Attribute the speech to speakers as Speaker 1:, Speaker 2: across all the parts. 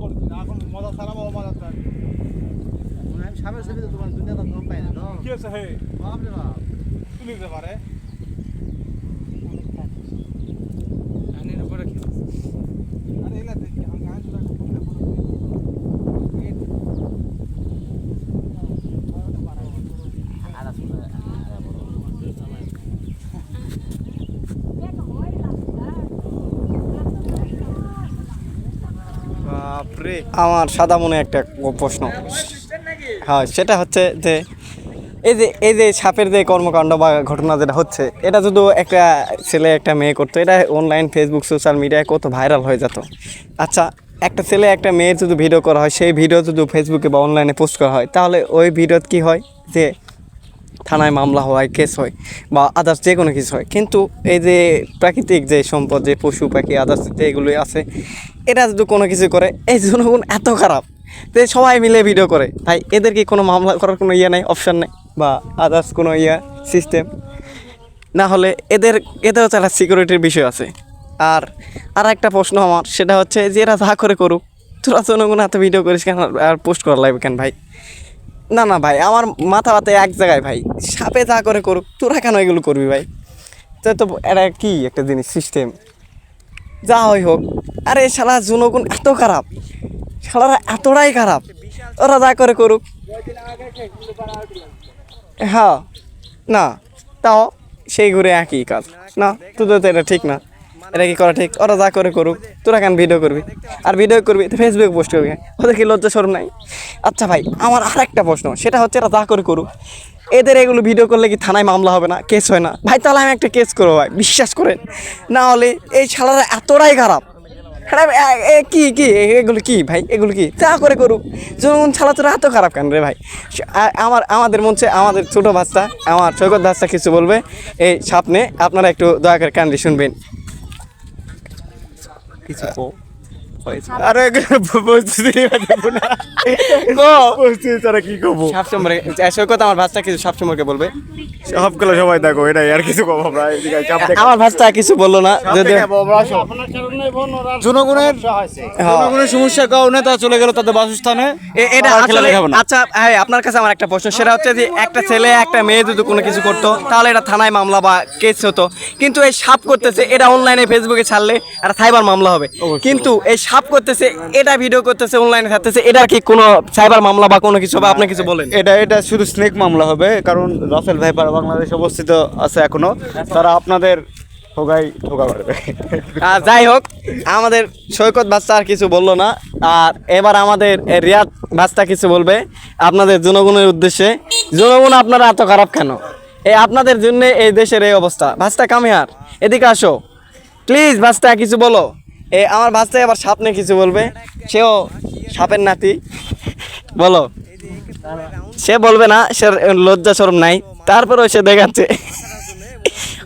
Speaker 1: করছি না এখন মজা ছাড়াবো মজা ছাড়া।
Speaker 2: আমি সামনের ছবি তো তোমার দুনিয়াটা কম পাই না তো।
Speaker 1: কি হচ্ছে হে?
Speaker 2: বাপ।
Speaker 1: তুলি দিতে পারে
Speaker 3: আনের উপরে কি
Speaker 1: আরে এলা দেখি আমি গান শুনে করতে
Speaker 4: বাপরে আমার সাদা মনে একটা প্রশ্ন। হ্যাঁ সেটা হচ্ছে যে, এই যে এই যে সাপের যে কর্মকাণ্ড বা ঘটনা যেটা হচ্ছে, এটা যদি একটা ছেলে, একটা মেয়ে করতো, এটা অনলাইন ফেসবুক সোশ্যাল মিডিয়ায় কত ভাইরাল হয়ে যেত। আচ্ছা একটা ছেলে, একটা মেয়ের যদি ভিডিও করা হয়, সেই ভিডিও যদি ফেসবুকে বা অনলাইনে পোস্ট করা হয়, তাহলে ওই ভিডিওত কি হয়? যে থানায় মামলা হয় কেস হয় বা আদার্স যে কোনো কিছু হয়। কিন্তু এই যে প্রাকৃতিক যে সম্পদ, যে পশু পাখি আদার্স যেগুলোই আছে এটা যদি কোনো কিছু করে, এই জনগণ এত খারাপ যে সবাই মিলে ভিডিও করে। তাই এদের কি কোনো মামলা করার কোনো ইয়ে নেই অপশান নেই? বা আদার্স কোনো ইয়ে সিস্টেম না হলে এদের, এদেরও তো একটা সিকিউরিটির বিষয় আছে। আর আর একটা প্রশ্ন আমার, সেটা হচ্ছে যে এরা যা করে করুক, তোরা জনগণ এত ভিডিও করিস কেন আর পোস্ট করা লাগবে কেন ভাই? না না ভাই, আমার মাথা ব্যথা এক জায়গায় ভাই। সাপে যা করে করুক, তোরা কেন এগুলো করবি ভাই? তো তো এটা কি একটা জিনিস সিস্টেম যা হয় হোক। আরে শালা জনগণ এত খারাপ। শালারা এতটাই খারাপ। ওরা যা করে করুক। হ্যাঁ না, তাও সেই ঘুরে একই কাজ। না, তোদের তো এটা ঠিক না। এটা কি করা ঠিক? ওরা যা করে করুক, তোরা কেন ভিডিও করবি? আর ভিডিও করবি তো ফেসবুকে পোস্ট করবি ওদের কি লজ্জা সরম নাই? আচ্ছা ভাই, আমার আর একটা প্রশ্ন, সেটা হচ্ছে এরা যা করে করুক। এদের এগুলো ভিডিও করলে কি থানায় মামলা হবে না? কেস হয় না? ভাই, তাহলে আমি একটা কেস করব ভাই, বিশ্বাস করেন। না হলে এই ছাড়ারা এতটাই খারাপ। কি কি এগুলো কি ভাই? এগুলো কি? যা করে করুক। যেমন ছাড়া তোরা এত খারাপ কেন রে ভাই? আমার, আমাদের মঞ্চে আমাদের ছোট বাচ্চা, আমার সৈকত বাচ্চা কিছু বলবে। এই সামনে আপনারা একটু দয়া করে কান্দি শুনবেন। কিছু কো
Speaker 1: আরে বুঝতে না
Speaker 4: কো।
Speaker 1: বুঝতে তারা কি কব
Speaker 4: সাপ সম্পর্কে সৈকত আমার বাচ্চা কিছু সাপ সম্পর্কে বলবে।
Speaker 1: সবগুলো সবাই দেখো এটাই আর কিছু কব আমরা এদিকে চাপ দেখো
Speaker 4: আমার বাচ্চা কিছু বলল না যদি
Speaker 1: জনগণের জনগণের সমস্যার কারণে তারা চলে গেল তাদের বাসস্থানে।
Speaker 4: এটা আসলে আচ্ছা হ্যাঁ আপনার কাছে আমার একটা প্রশ্ন সেটা হচ্ছে যে একটা ছেলে একটা মেয়ে যদি কোনো কিছু করতো তাহলে এটা থানায় মামলা বা কেস হতো। কিন্তু এই সাপ করতেছে এটা অনলাইনে ফেসবুকে ছাড়লে আর সাইবার মামলা হবে। কিন্তু এই সাপ করতেছে এটা ভিডিও করতেছে অনলাইনে ছাড়তেছে এটা কি কোনো সাইবার মামলা বা কোনো কিছু হবে? আপনি কিছু বলেন।
Speaker 1: এটা এটা শুধু স্নেক মামলা হবে কারণ রাফেল ভাইপার বাংলাদেশে অবস্থিত আছে এখনও। তারা আপনাদের ঠোকাই ঠোকা করবে
Speaker 4: আর যাই হোক আমাদের সৈকত বাচ্চা আর কিছু বলল না। আর এবার আমাদের রিয়াদ বাচ্চা কিছু বলবে আপনাদের জনগণের উদ্দেশ্যে। জনগণ আপনারা এত খারাপ কেন? এই আপনাদের জন্য এই দেশের এই অবস্থা। ভাস্তা কামে আর এদিকে আসো। প্লিজ ভাস্তা কিছু বলো। এ, আমার ভাস্তা এবার সাপ নিয়ে কিছু বলবে। সেও সাপের নাতি। বলো। সে বলবে না, সে লজ্জা শরম নাই। তারপরেও সে দেখাচ্ছে।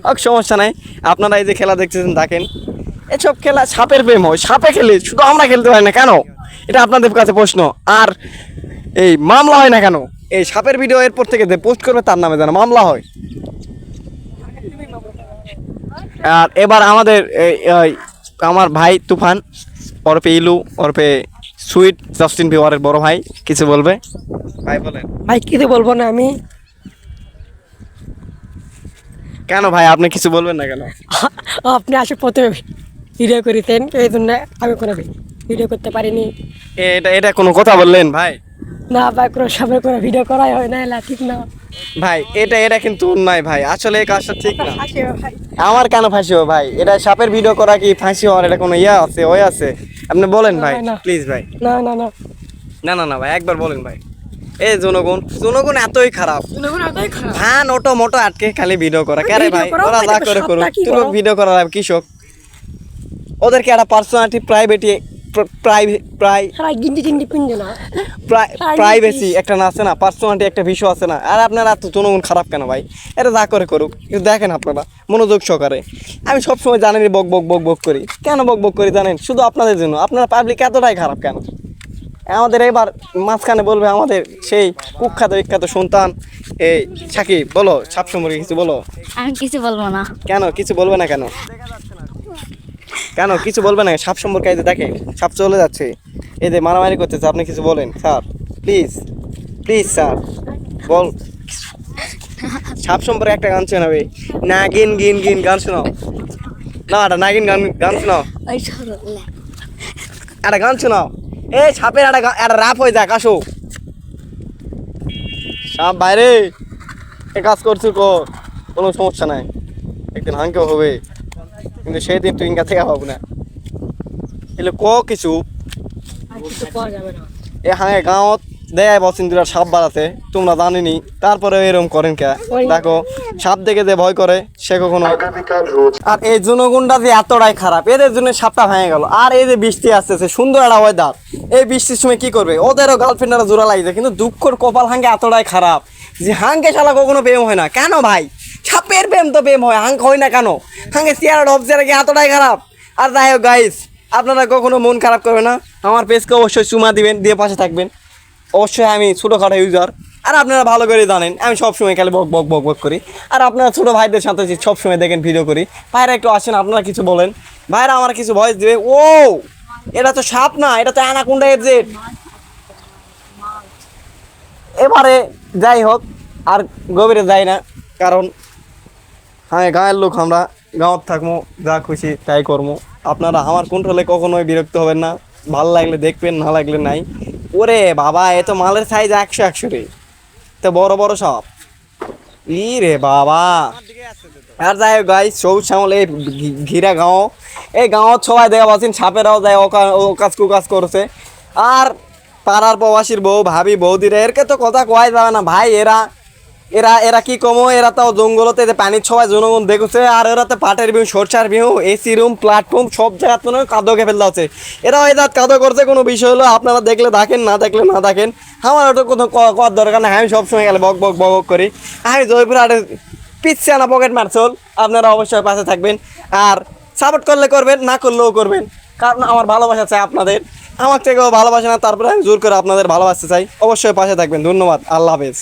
Speaker 4: হোক সমস্যা নাই। আপনারা এই যে খেলা দেখতেছেন, দেখেন। এসব খেলা সাপের প্রেম হয়। সাপে খেলে শুধু আমরা খেলতে পারি না, কেন? এটা আপনাদের কাছে প্রশ্ন। আর এই মামলা হয় না কেন? এই সাপের ভিডিও এরপর থেকে যে পোস্ট করবে, তার নামে যেন মামলা হয়। আর এবার আমাদের আমার ভাই তুফান ওরপে ইলু ওরপে সুইট জাস্টিন বিওয়ারের বড় ভাই কিছু বলবে? ভাই বলেন।
Speaker 5: ভাই কিছু বলব না আমি।
Speaker 4: কেন ভাই আপনি কিছু বলবেন না কেন?
Speaker 5: আপনি আসে প্রথমে ভিডিও করেছেন এই জন্য আমি কোনো ভিডিও করতে পারিনি।
Speaker 4: এটা এটা কোনো কথা বললেন ভাই?
Speaker 5: না ভাই কোনো সামনে কোনো ভিডিও করাই হয় না এলা ঠিক না।
Speaker 4: ভাই এটা এটা কিন্তু অন্যায় ভাই। আসলে এই কাজটা ঠিক না। আমার কেন ফাঁসি হবে ভাই? এটা সাপের ভিডিও করা কি ফাঁসি হওয়ার এটা কোনো ইয়া আছে ওই আছে? আপনি বলেন ভাই। প্লিজ ভাই।
Speaker 5: না না না।
Speaker 4: না না না ভাই একবার বলেন ভাই। এই জনগণ জনগণ এতই খারাপ। ধান অটো মোটো আটকে খালি ভিডিও করা। কেরে ভাই ওরা যা করে করুক
Speaker 5: করো?
Speaker 4: ভিডিও করা কৃষক। ওদেরকে একটা পার্সোনালিটি প্রাইভেটি প্রাইভেসি একটা না আছে না পার্সোনালিটি একটা বিষয় আছে না। আর আপনার এত জনগণ খারাপ কেন ভাই? এটা যা করে করুক। কিন্তু দেখেন আপনারা মনোযোগ সহকারে। আমি সবসময় জানেনই বক বক বক বক করি। কেন বক বক করি জানেন? শুধু আপনাদের জন্য। আপনারা পাবলিক এতটাই খারাপ কেন? আমাদের এবার মাঝখানে বলবে আমাদের সেই কুখ্যাত বিখ্যাত সন্তান এই সাকিব। বলো সাপ সম্পর্কে কিছু বলো।
Speaker 6: আমি কিছু বলব না।
Speaker 4: কেন? কিছু বলবে না কেন? কেন? কিছু বলবে না? সাপ সম্পর্কে এই যে দেখে সাপ চলে যাচ্ছে। এই যে মারামারি করতেছে আপনি কিছু বলেন স্যার। Please please sir. বল। সাপ সম্পর্কে একটা গান শোনাবে নাগিন গিন গিন গিন গান শোনাও। না একটা নাগিন গান গান শোনাও। একটা গান শোনাও। এই সাপের একটা একটা রাপ হয়ে যাক আসো। সাপ বাইরে। এ কাজ করছ কো? কোনো সমস্যা নাই। একদিন হাঙ্কেও হবে। কিন্তু সেই দিন তুই ইঙ্গা থেকে পাবো না। এলে ক কিছু? এ হাঙ্গে গাঁৱত দেয় বসিন্দুরা সাপ বাড়াতে তোমরা জানিনি। তারপরে এরকম করেন কে? দেখো সাপ দেখে যে ভয় করে সে কখনো আর এই জনগণটা যে এতটাই খারাপ এদের জন্য সাপটা ভেঙে গেল। আর এই যে বৃষ্টি আসতেছে সুন্দর একটা ওয়েদার এই বৃষ্টির সময় কি করবে? ওদেরও গার্লফ্রেন্ডরা জোড়া লাগছে কিন্তু দুঃখর কপাল হাঙ্গে এতটাই খারাপ যে হাঙ্গে শালা কখনো প্রেম হয় না। কেন ভাই? সাপের প্রেম তো প্রেম হয় হাঙ্ক হয় না কেন? হাঙ্গে চেয়ার অবজারে কি এতটাই খারাপ? আর যাই হোক গাইস আপনারা কখনো মন খারাপ করবে না। আমার পেজকে অবশ্যই চুমা দিবেন, দিয়ে পাশে থাকবেন। অবশ্যই আমি ছোটোখাটো ইউজার আর আপনারা ভালো করে জানেন, আমি সবসময় খালি বক বক বক বক করি। আর আপনারা ছোটো ভাইদের সাথে সবসময় দেখেন ভিডিও করি। ভাইরা একটু আসেন, আপনারা কিছু বলেন। ভাইরা আমার কিছু ভয়েস দিবে। ও, এটা তো সাপ না, এটা তো অ্যানাকুন্ডা এফজেড এবারে যাই হোক, আর গভীরে যাই না, কারণ হ্যাঁ গাঁয়ের লোক আমরা। গাঁৱত থাকব যা খুশি তাই করব আপনারা আমার কন্ট্রোলে কখনোই বিরক্ত হবেন না। ভালো লাগলে দেখবেন, না লাগলে নাই। ওরে বাবা, এ তো মালের সাইজ একশো একশো রে। তো বড় বড় সব। ই রে বাবা। আর যাই হোক গাই সবুজ শ্যামল, এই ঘিরা গাঁও। এই গাঁৱত সবাই দেখা পাচ্ছেন, সাপেরাও যায়, ও কাজ কু কাজ করছে। আর পাড়ার প্রবাসীর বউ, ভাবি, বৌদিরা, এরকে তো কথা কয় যাবে না। ভাই, এরা এরা এরা কি কমো? এরা তো জঙ্গলতে পানির ছয় জনগণ দেখছে, আর এরা তো পাটের বিহু, সরষার বিহু, এসি রুম প্ল্যাটফর্ম সব জায়গা তো কাদো খেয়ে ফেলতে হচ্ছে এরা ওই দাঁত কাদো করছে, কোনো বিষয় হলো আপনারা দেখলে দেখেন, না দেখলে না দেখেন। আমার ওটা কোথাও করার দরকার না আমি সবসময় গেলে বক বক বক করি। আমি জয়পুর হাটে পিচ্ছে আনা পকেট মারছল, আপনারা অবশ্যই পাশে থাকবেন। আর সাপোর্ট করলে করবেন, না করলেও করবেন। কারণ আমার ভালোবাসা চাই আপনাদের। আমার থেকেও ভালোবাসে না, তারপরে আমি জোর করে আপনাদের ভালোবাসতে চাই। অবশ্যই পাশে থাকবেন। ধন্যবাদ। আল্লাহ হাফেজ।